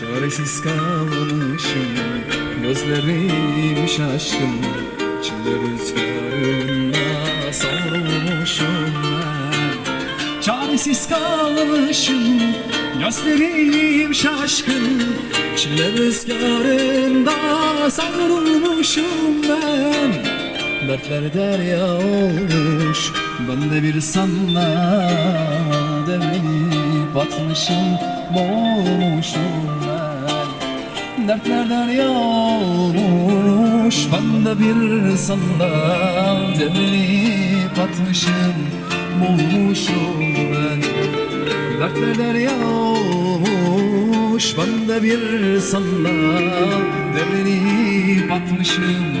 Çaresiz kalmışım Gözlerim şaşkın. Çile rüzgarında savrulmuşum ben. Çaresiz kalmışım Gözlerim şaşkın. Çile rüzgarında savrulmuşum ben. Dertler derya olmuş Ben de bir sana Devlenip batmışım Boğulmuşum ben Dertler derya olmuş Ben de bir sana Devlenip batmışım Boğulmuşum ben. Dertler derya olmuş Ben de bir sana Devlenip batmışım